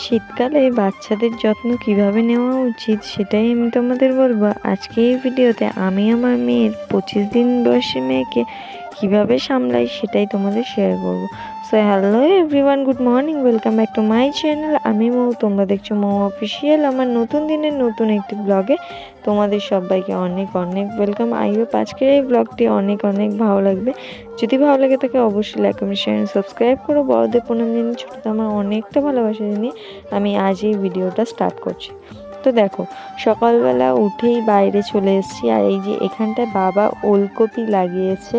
শীতকালে বাচ্চাদের যত্ন কীভাবে নেওয়া উচিত সেটাই আমি তোমাদের বলব। আজকে এই ভিডিওতে আমি আমার মেয়ের পঁচিশ দিন বয়সী মেয়েকে কীভাবে সামলাই সেটাই তোমাদের শেয়ার করব। So hello everyone good morning welcome back to my channel আমি মৌ, তোমরা দেখছ মৌ অফিসিয়াল আমার নতুন দিনের নতুন একটি ব্লগে তোমাদের সবাইকে অনেক অনেক ওয়েলকাম আই হোপ আজকের এই ব্লগটি অনেক অনেক ভালো লাগবে। যদি ভালো লাগে তাকে অবশ্যই লাইক শেয়ার সাবস্ক্রাইব করো। বড়দের প্রণাম জানিয়ে ছোটোতে আমার অনেকটা ভালোবাসা জানিয়ে আমি আজ এই ভিডিওটা স্টার্ট করছি। তো দেখো, সকালবেলা উঠেই বাইরে চলে এসেছি আর এই যে এখানটায় বাবা ওলকপি লাগিয়েছে।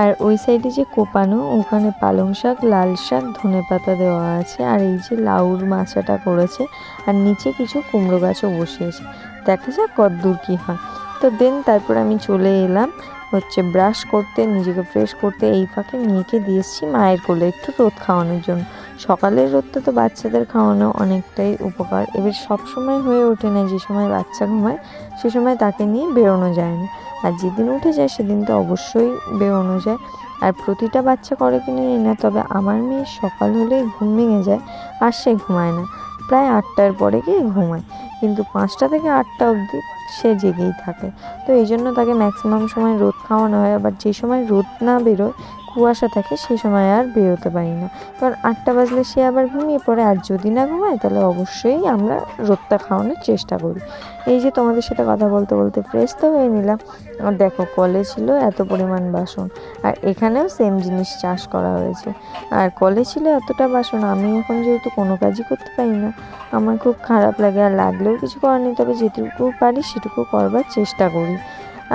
আর ওই সাইডে যে কোপানো, ওখানে পালং শাক, লাল শাক, ধনে পাতা দেওয়া আছে, আর এই যে লাউর মাচাটা করেছে, আর নিচে কিছু কুমড়ো গাছও বসিয়েছে দেখা যাক কত দূর কী হয়। তো দেন তারপর আমি চলে এলাম। হচ্ছে ব্রাশ করতে, নিজেকে ফ্রেশ করতে এই ফাঁকে মেয়েকে দিয়ে এসেছি মায়ের কোলে একটু রোদ খাওয়ানোর জন্য। সকালের রোদটা তো বাচ্চাদের খাওয়ানো অনেকটাই উপকার। এবার সব সময় হয়ে ওঠে না যে সময় বাচ্চা ঘুমায়, সে সময় তাকে নিয়ে বেরোনো যায় না। আর যেদিন উঠে যায় সেদিন তো অবশ্যই বেরোনো যায়। আর প্রতিটা বাচ্চা করে কিনে জানি না, তবে আমার মেয়ে সকাল হলেই ঘুম ভেঙে যায় আর সে ঘুমায় না। প্রায় আটটার পরে গিয়ে ঘুমায়। কিন্তু পাঁচটা থেকে আটটা অবধি সে জেগেই থাকে। তো এই জন্য তাকে ম্যাক্সিমাম সময় রোদ খাওয়ানো হয়। আবার যে সময় রোদ না বেরোয়, কুয়াশা থাকে সেই সময় আর বেরোতে পারি না। কারণ আটটা বাজলে সে আবার ঘুমিয়ে পড়ে। আর যদি না ঘুমায়, তাহলে অবশ্যই আমরা রোদটা খাওয়ানোর চেষ্টা করি। এই যে তোমাদের সাথে কথা বলতে বলতে ফ্রেশ তো হয়ে নিলাম। আর দেখো, কলে ছিল এত পরিমাণ বাসন। আর এখানেও সেম জিনিস চাষ করা হয়েছে। আর কলে ছিল এতটা বাসন, আমি এখন যেহেতু কোনো কাজই করতে পারি না। আমার খুব খারাপ লাগে। আর লাগলেও কিছু করার নেই। তবে যেটুকু পারি সেটুকু করবার চেষ্টা করি।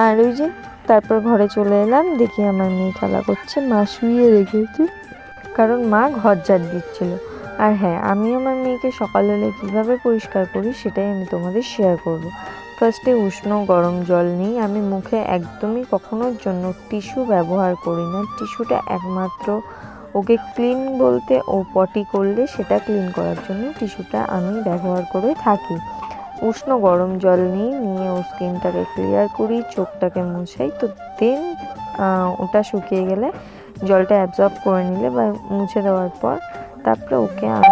আর ওই যে তারপর ঘরে চলে এলাম, দেখি আমার মেয়ে খেলা করছে। মা শুয়ে রেখেছি কারণ মা ঘর ঝাড় দিচ্ছিল। আর হ্যাঁ আমি আমার মেয়েকে সকাল হলে কীভাবে পরিষ্কার করি সেটাই আমি তোমাদের শেয়ার করব। ফার্স্টে উষ্ণ গরম জল নিই। আমি মুখে একদমই কখনোর জন্য টিস্যু ব্যবহার করি না। টিস্যুটা একমাত্র ওকে ক্লিন বলতে ও পটি করলে সেটা ক্লিন করার জন্য টিস্যুটা আমি ব্যবহার করে থাকি। উষ্ণ গরম জল নিই নিয়ে ও স্কিনটাকে ক্লিয়ার করি, চোখটাকে মুছাই। তো দেন ওটা শুকিয়ে গেলে জলটা অ্যাবজর্ব করে নিলে বা মুছে দেওয়ার পর তারপরে ওকে আমি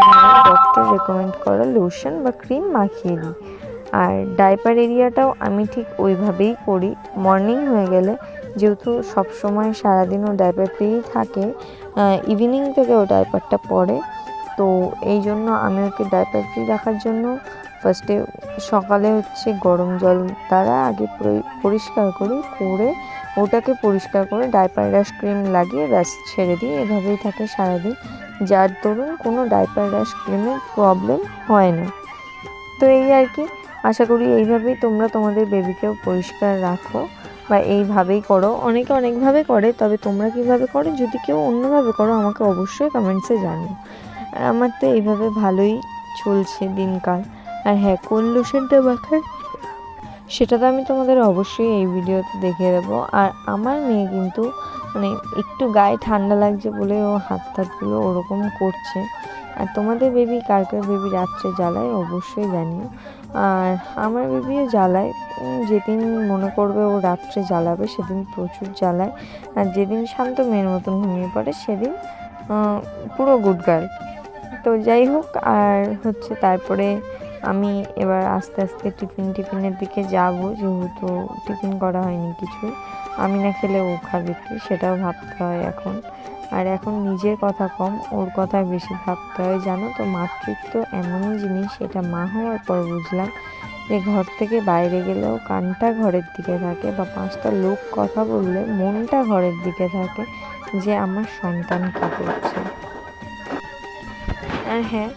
ডক্টর রেকমেন্ড করা লোশন বা ক্রিম মাখিয়ে দিই। আর ডাইপার এরিয়াটাও আমি ঠিক ওইভাবেই করি। মর্নিং হয়ে গেলে যেহেতু সবসময় সারাদিন ও ডাইপার পেয়েই থাকে ইভিনিং থেকে ও ডাইপারটা পরে। তো এই জন্য আমি ওকে ডাইপার ফ্রি রাখার জন্য ফার্স্টে সকালে হচ্ছে গরম জল দ্বারা আগে পরিষ্কার করি, করে ওটাকে পরিষ্কার করে ডাইপার র্যাশ ক্রিম লাগিয়ে ব্যাস ছেড়ে দিই এভাবেই থাকে সারাদিন। যার দরুন কোনো ডাইপার র্যাশ ক্রিমের প্রবলেম হয় না। তো এই আর কি, আশা করি এইভাবেই তোমরা তোমাদের বেবিকেও পরিষ্কার রাখো বা এইভাবেই করো। অনেকে অনেকভাবে করে, তবে তোমরা কীভাবে করো? যদি কেউ অন্যভাবে করো, আমাকে অবশ্যই কমেন্টসে আর আমার তো এইভাবে ভালোই চলছে দিনকাল। আর হ্যাঁ কোন লোশনটা মাখায় সেটা তো আমি তোমাদের অবশ্যই এই ভিডিওতে দেখিয়ে দেবো। আর আমার মেয়ে কিন্তু মানে একটু গায়ে ঠান্ডা লাগছে বলে ও হাত টাতগুলো ওরকম করছে। আর তোমাদের বেবি কার কার বেবি রাত্রে জ্বালায় অবশ্যই জানিও। আর আমার বেবিও জ্বালায়। যেদিন মনে করবে ও রাত্রে জ্বালাবে, সেদিন প্রচুর জ্বালায়। আর যেদিন শান্ত মেয়ের মতন ঘুমিয়ে পড়ে, সেদিন পুরো গুড গার্ল তো যাই হোক, আর হচ্ছে তারপরে আমি এবার আস্তে আস্তে টিফিন টিফিনের দিকে যাব, যেহেতু টিফিন করা হয়নি কিছু আমি না খেলে ও খাবে কি, সেটাও ভাবতে হয় এখন। আর এখন নিজের কথা কম, ওর কথা বেশি ভাবতে হয়। জানো তো, মাতৃত্ব এমনই জিনিস এটা মা হওয়ার পর বুঝলাম। যে ঘর থেকে বাইরে গেলেও কানটা ঘরের দিকে থাকে বা পাঁচটা লোক কথা বললে মনটা ঘরের দিকে থাকে, যে আমার সন্তান কী করছে। আর হ্যাঁ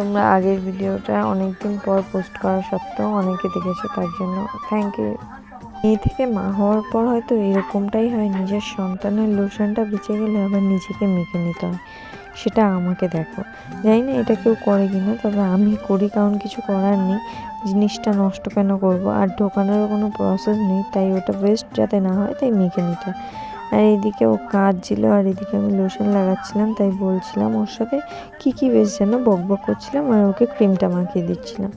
তোমরা আগের ভিডিওটা অনেক দিন পর পোস্ট করা সত্ত্বেও অনেকে দেখেছ, তার জন্য থ্যাংক ইউ মেয়ে থেকে মা হওয়ার পর হয়তো এরকমটাই হয়, নিজের সন্তানের লোশনটা বেঁচে গেলে আবার নিজেকে মেখে নিতে হয়। সেটা আমাকে দেখো। জানি না এটা কেউ করে কিনা, তবে আমি করি, কারণ কিছু করার নেই। জিনিসটা নষ্ট কেন করব? আর ঢোকানোর কোনো প্রসেস নেই, তাই ওটা ওয়েস্ট যাতে না হয়, তাই মেখে নিতে হয়। আর এদিকে ও কাঁদছিল, আর এদিকে আমি লোশন লাগাচ্ছিলাম, তাই বলছিলাম ওর সাথে কী কী বেশ যেন বক বক করছিলাম, আর ওকে ক্রিমটা মাখিয়ে দিচ্ছিলাম।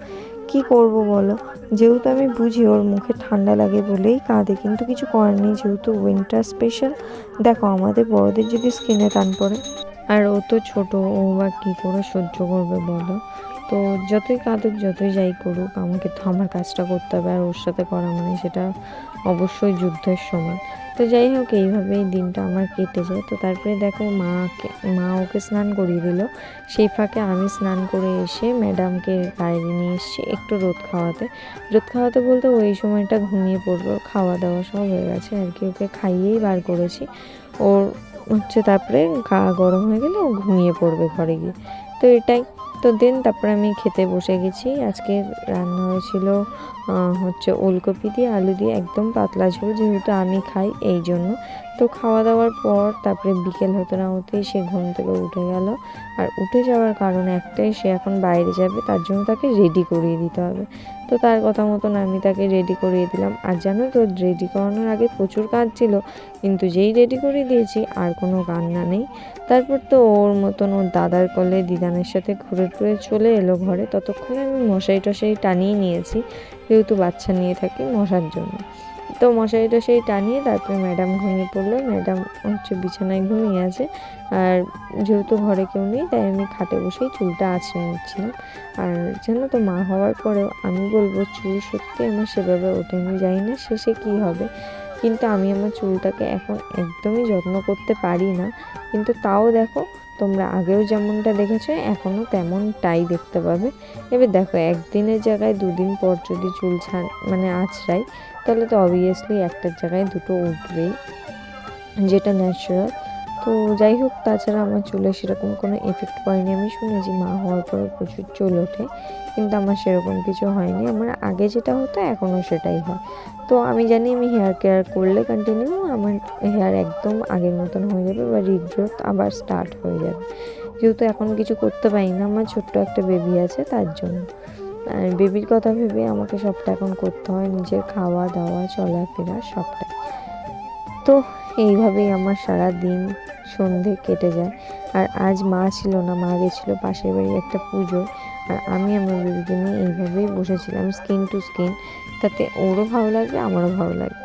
কি করব বলো? যেহেতু আমি বুঝি ওর মুখে ঠান্ডা লাগে বলেই কাঁদে, কিন্তু কিছু করার নেই, যেহেতু উইন্টার স্পেশাল দেখো, আমাদের বড়দের যদি স্কিনে টান পড়ে। আর ও তো ছোটো, ও বা কী করে সহ্য করবে বলো? তো যতই কাঁদুক, যতই যাই করুক, আমাকে তো আমার কাজটা করতে হবে আর ওর সাথে করা মানে সেটা অবশ্যই যুদ্ধের সমান তো যাই হোক, এইভাবেই দিনটা আমার কেটে যায়। তো তারপরে দেখো মাকে মা ওকে স্নান করিয়ে দিল। সেই ফাঁকে আমি স্নান করে এসে ম্যাডামকে বাইরে নিয়ে এসেছি একটু রোদ খাওয়াতে। রোদ খাওয়াতে বলতে ওই সময়টা ঘুমিয়ে পড়ল, খাওয়া দাওয়া সব হয়ে গেছে আর কি, ওকে খাইয়েই বার করেছি। ওর হচ্ছে তারপরে গা গরম হয়ে গেলে ও ঘুমিয়ে পড়বে ঘরে গিয়ে। তো এটাই তো দেন তারপর আমি খেতে বসে গেছি। আজকে রান্না হয়েছিল হচ্ছে ওলকপি দিয়ে আলু দিয়ে একদম পাতলা ঝোল, যেহেতু আমি খাই এই জন্য তো খাওয়া দাওয়ার পর তারপরে বিকেল হতে না হতেই সে ঘুম থেকে উঠে গেল। আর উঠে যাওয়ার কারণ একটাই, সে এখন বাইরে যাবে, তার জন্য তাকে রেডি করিয়ে দিতে হবে। তো তার কথা মতন আমি তাকে রেডি করিয়ে দিলাম। আর জানো তো রেডি করানোর আগে প্রচুর কাজ ছিল, কিন্তু যেই রেডি করে দিয়েছি, আর কোনো কান্না নেই। তারপর তো ওর মতন ওর দাদার কলে দিদানের সাথে ঘুরে টুরে চলে এলো ঘরে। ততক্ষণে আমি মশারি টশারি টানিয়ে নিয়েছি, যেহেতু বাচ্চা নিয়ে থাকি মশার জন্য। তো মশারি সেই টানিয়ে তারপরে ম্যাডাম ঘুমিয়ে পড়ল। ম্যাডাম হচ্ছে বিছানায় ঘুমিয়ে আছে। আর যেহেতু ঘরে কেউ নেই, তাই আমি খাটে বসেই চুলটা আঁচড়ে নিচ্ছিলাম। আর জানো তো, মা হওয়ার পরেও আমি বলব, চুল সত্যি আমার সেভাবে ওঠে আমি জানি না শেষে কী হবে। কিন্তু আমি আমার চুলটাকে এখন একদমই যত্ন করতে পারি না। কিন্তু তাও দেখো তোমরা আগেও যেমনটা দেখেছ এখনও তেমনটাই দেখতে পাবে। এবার দেখো, একদিনের জায়গায় দুদিন পর যদি চুল ছান মানে আঁচড়াই তাহলে তো অবভিয়াসলি একটার জায়গায় দুটো উঠবেই, যেটা ন্যাচারাল তো যাই হোক, তাছাড়া আমার চুলে সেরকম কোনো এফেক্ট পড়েনি। আমি শুনেছি মা হওয়ার পরে প্রচুর চুল ওঠে, কিন্তু আমার সেরকম কিছু হয়নি। আমার আগে যেটা হতো, এখনও সেটাই হয়। তো আমি জানি আমি হেয়ার কেয়ার করলে কন্টিনিউ আমার হেয়ার একদম আগের মতন হয়ে যাবে বা রিগ্রোথ আবার স্টার্ট হয়ে যাবে। যেহেতু এখন কিছু করতে পারি না, আমার ছোট্ট একটা বেবি আছে, তার জন্য। আর বেবির কথা ভেবে আমাকে সবটা এখন করতে হয়, নিজের খাওয়া দাওয়া চলাফেরা সবটাই। তো এইভাবেই আমার সারা দিন সন্ধে কেটে যায়। আর আজ মা ছিল না, মা গেছিল পাশের বাড়ির একটা পুজো। আর আমি আমার বেবিকে নিয়ে এইভাবেই বসেছিলাম স্কিন টু স্কিন তাতে ওরও ভালো লাগবে, আমারও ভালো লাগবে।